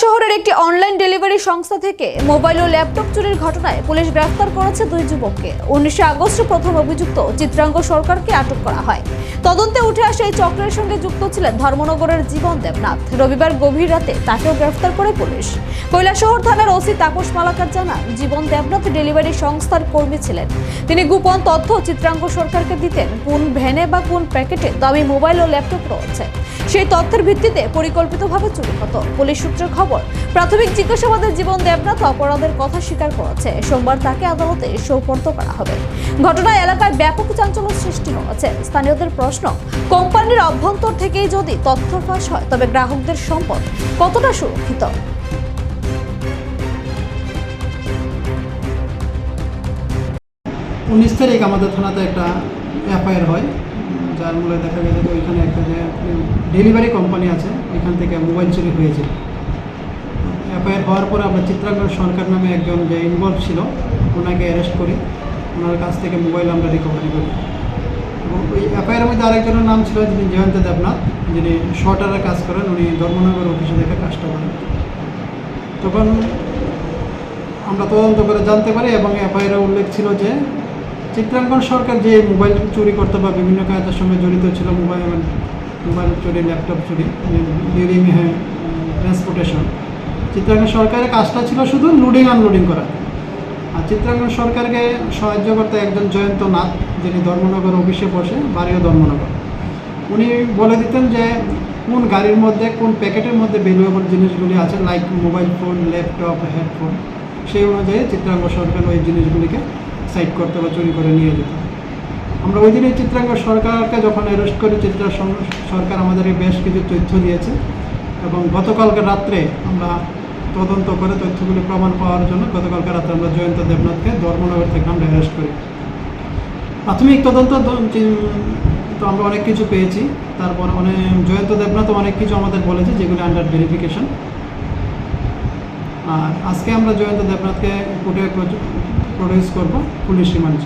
শহরের একটি online delivery সংস্থা থেকে মোবাইল ও ল্যাপটপ চুরির ঘটনায় পুলিশ গ্রেফতার করেছে দুই যুবককে। উনিশে আগস্ট প্রথম অভিযুক্ত চিত্রাঙ্গ সরকারকে আটক করা হয়। তদন্তে আসে এই চক্রের সঙ্গে যুক্ত ছিলেন ধর্মনগরের জীবন দেবনাথ। রবিবার গভীর রাতে তাকেও গ্রেফতার করে পুলিশ। কৈলাসহর থানার ওসি তাপস মালাকার জানান, জীবন দেবনাথ ডেলিভারি সংস্থার কর্মী ছিলেন। তিনি গোপন তথ্য চিত্রাঙ্গ সরকারকে দিতেন, কোন ভ্যানে বা কোন প্যাকেটে দামি মোবাইল ও ল্যাপটপ রয়েছে। সেই তথ্যের ভিত্তিতে পরিকল্পিতভাবে চুরি হতো। পুলিশ সূত্রের খবর, প্রাথমিক জিজ্ঞাসাবাদে জীবন দেবনাথ অপরাধের কথা স্বীকার করেছে। সোমবার তাকে আদালতে সোপর্দ করা হবে। ঘটনায় এলাকায় ব্যাপক চাঞ্চল্য সৃষ্টি হয়েছে। স্থানীয়দের প্রশ্ন কোম্পানির অভ্যন্তর থেকেই যদি তথ্য ফাঁস হয়, তবে গ্রাহকদের সম্পদ কতটা সুরক্ষিত? উনিশ তারিখ আমাদের থানাতে একটা এফআইআর হয়, যার মূলে দেখা গেছে যে ওইখানে একটা যে ডেলিভারি কোম্পানি আছে ওইখান থেকে মোবাইল চুরি হয়েছে। এফআইআর হওয়ার পরে আমরা চিত্রাঙ্গন সরকার নামে একজন যে ইনভলভ ছিল, ওনাকে অ্যারেস্ট করি। ওনার কাছ থেকে মোবাইল আমরা রিকভারি করি। ওই এফআইআর মধ্যে আরেকজনের নাম ছিল যিনি জয়ন্ত দেবনাথ, যিনি শর্টারের কাজ করেন, উনি ধর্মনগর অফিসে দেখে কাজটা করেন। তখন আমরা তদন্ত করে জানতে পারি এবং এফআইআর উল্লেখ ছিল যে, চিত্রাঙ্কন সরকার যে মোবাইল চুরি করতে বা বিভিন্ন কাজের সঙ্গে জড়িত ছিল, মোবাইল মোবাইল চুরি, ল্যাপটপ চুরি ডিউরিং ট্রান্সপোর্টেশন চিত্রাঙ্কন সরকারের কাজটা ছিল শুধু লোডিং আনলোডিং করা। আর চিত্রাঙ্কন সরকারকে সাহায্য করতে একজন জয়ন্ত নাথ, যিনি ধর্মনগর অফিসে বসে বাড়িও ধর্মনগর। উনি বলে দিতেন যে কোন গাড়ির মধ্যে, কোন প্যাকেটের মধ্যে ভ্যালুয়েবল জিনিসগুলি আছে like mobile phone laptop headphone সেই অনুযায়ী চিত্রাঙ্গ সরকার ওই জিনিসগুলিকে সাইড করতে বা চুরি করে নিয়ে যেত। আমরা ওই দিনে চিত্রাঙ্গ সরকারকে যখন অ্যারেস্ট করি, চিত্রা সরকার আমাদেরকে বেশ কিছু তথ্য দিয়েছে এবং গতকালকে রাত্রে আমরা তদন্ত করে তথ্যগুলি প্রমাণ পাওয়ার জন্য গতকালকে রাতে আমরা জয়ন্ত দেবনাথকে ধর্মনগর থেকে আমরা অ্যারেস্ট করি। প্রাথমিক তদন্ত, তো আমরা অনেক কিছু পেয়েছি। তারপর অনেক জয়ন্ত দেবনাথ অনেক কিছু আমাদের বলেছে, যেগুলো আন্ডার ভেরিফিকেশন আর আজকে আমরা জয়ন্ত দেবনাথকে কোর্টে প্রডিউস করব, পুলিশ রিমান্ড